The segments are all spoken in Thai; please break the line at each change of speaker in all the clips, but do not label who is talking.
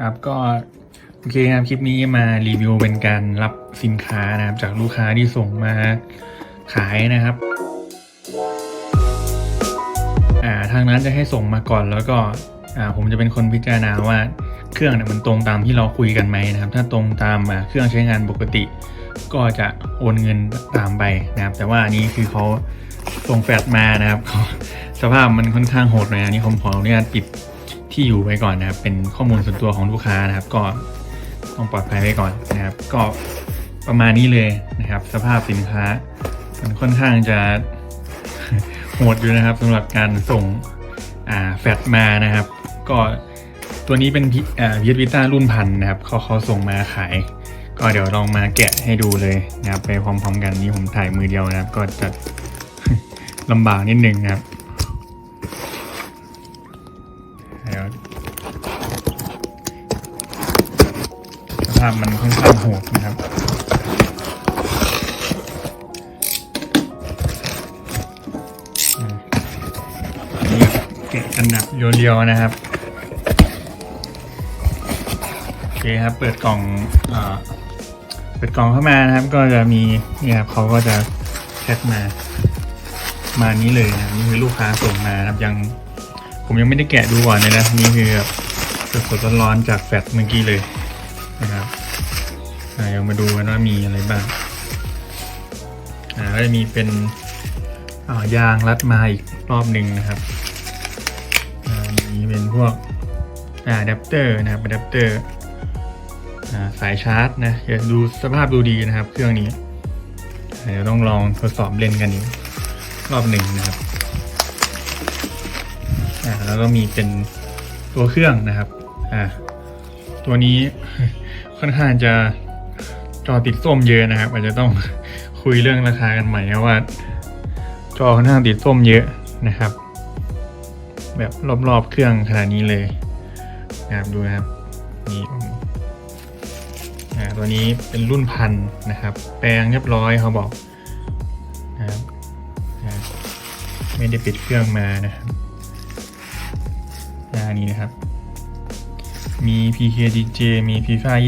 ครับก็โอเคครับคลิปนี้มารีวิวเป็นการรับสินค้านะครับ จากลูกค้าที่ส่งมาขายนะครับอ่าทางนั้นจะให้ส่งมาก่อนแล้วก็อ่าผมจะเป็นคนพิจารณาว่าเครื่องเนี่ยมันตรงตามที่เราคุยกันไหมนะครับ ถ้าตรงตามเครื่องใช้งานปกติ ก็จะโอนเงินตามไปนะครับ แต่ว่าอันนี้คือเขาส่งแฟลชมานะครับสภาพมันค่อนข้างโหดหน่อยอันนี้ผมขออนุญาตปิด ที่อยู่ไว้ก่อนนะครับ เป็นข้อมูลส่วนตัวของลูกค้านะครับ ก็ต้องปลอดภัยไว้ก่อนนะครับ ก็ประมาณนี้เลยนะครับ สภาพสินค้า มันค่อนข้างจะโหดอยู่นะครับสำหรับการส่งอ่าแฟลชมานะครับ ก็ตัวนี้เป็นพีวิต้ารุ่นพันนะครับเขาเขาส่งมาขาย ก็เดี๋ยวลองมาแกะให้ดูเลยนะครับ ไปพร้อมๆกันนี่ผมถ่ายมือเดียวนะครับ ก็จะลำบากนิดนึงนะครับาพมันค่อนข้างโหดนะครับนี่แกะกันแบบเรียวๆนะครับโอเคครับ เปิดกล่องอ่าเปิดกล่องเข้ามานะครับ ก็จะมีเนี่ยครับเขาก็จะแพ็คมา มานี้เลยนะนี่คือลูกค้าส่งมาครับยังผมยังไม่ได้แกะดูก่อนเลยนะนี่คือแบบสดๆร้อนๆจากแฟลชเมื่อกี้เลย นะครับเดี๋ยวมาดูกันว่ามีอะไรบ้างก็จะมีเป็นยางรัดมาอีกรอบหนึ่งนะครับมีเป็นพวกอะแดปเตอร์นะครับอะแดปเตอร์สายชาร์จนะเดี๋ยวดูสภาพดูดีนะครับ เครื่องนี้ เดี๋ยวต้องลองทดสอบเล่นกันอีกรอบหนึ่งนะครับแล้วก็มีเป็นตัวเครื่องนะครับ อ่า ตัวนี้ ค่อนข้างจะจอติดส้มเยอะนะครับ อาจจะต้องคุยเรื่องราคากันใหม่เพราะว่า จอค่อนข้างติดส้มเยอะนะครับ แบบรอบๆเครื่องขนาดนี้เลยนะครับดูนะครับนี่ตัวนี้เป็นรุ่นพันนะครับ แปลงเรียบร้อยเขาบอกนะครับไม่ได้ปิดเครื่องมานะครับอ่านี่นะครับ มี PKDJ มี FIFA 21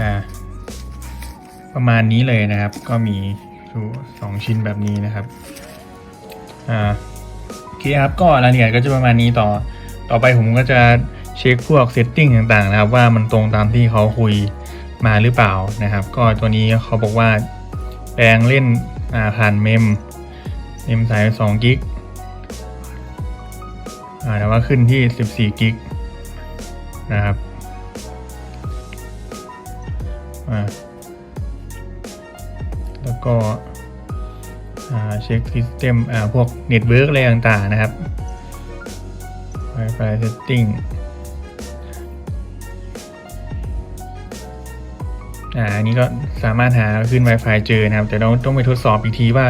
อ่า ประมาณนี้เลยนะครับ ก็มีสองชิ้นแบบนี้นะครับ อ่าโอเคครับ ก็รายละเอียดก็จะประมาณนี้ต่อ ต่อไปผมก็จะเช็คพวกเซตติ้งต่างๆ นะครับ ว่ามันตรงตามที่เขาคุยมาหรือเปล่านะครับ ก็ตัวนี้เขาบอกว่าแปลงเล่นอ่าผ่านเมม เมมสาย2กิก แต่ว่าขึ้นที่ 14 กิกนะครับแล้วก็เช็คซิสเต็มพวกเน็ตเวิร์กอะไรต่างๆนะครับ Wi-Fi setting อันนี้ก็สามารถหาขึ้น Wi-Fi เจอนะครับ แต่เราต้องไปทดสอบอีกทีว่า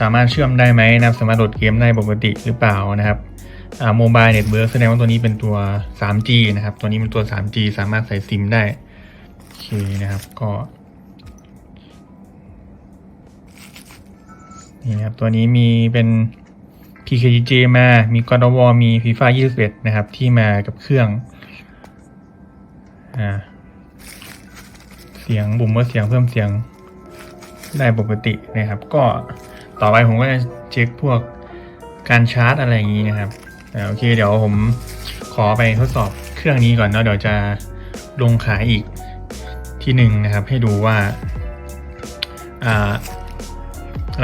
สามารถเชื่อมได้ไหมนะครับ สามารถโหลดเกมได้ปกติหรือเปล่านะครับ อ่าโมบายเน็ตเวิร์กแสดงว่าตัวนี้เป็นตัว 3G นะครับ ตัวนี้เป็นตัว 3G สามารถใส่ซิมได้ โอเคนะครับ ก็ นี่นะครับ ตัวนี้มีเป็น PKG มา มี God of War มี FIFA 21 นะครับ ที่มากับเครื่อง อ่า เสียงบุ่มว่าเสียงเพิ่มเสียงได้ปกตินะครับ ก็ต่อไปผมก็จะเช็คพวกการชาร์จอะไรอย่างนี้นะครับ โอเค เดี๋ยวผมขอไปทดสอบเครื่องนี้ก่อนเนาะเดี๋ยวจะลงขายอีกที่หนึ่งนะครับ ให้ดูว่าอ่า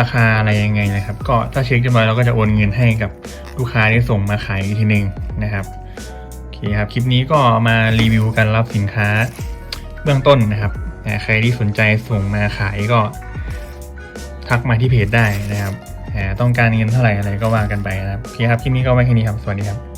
ราคาอะไรยังไงนะครับ ก็ถ้าเช็คเรียบร้อยเราก็จะโอนเงินให้กับลูกค้าที่ส่งมาขายอีกทีหนึ่งนะครับโอเคครับคลิปนี้ก็มารีวิวการรับสินค้าเบื้องต้นนะครับใครที่สนใจส่งมาขายก็ทักมาที่เพจได้นะครับ ต้องการเงินเท่าไหร่อะไรก็ว่ากันไปนะครับโอเคครับคลิปนี้ก็ไว้แค่นี้ครับ สวัสดีครับ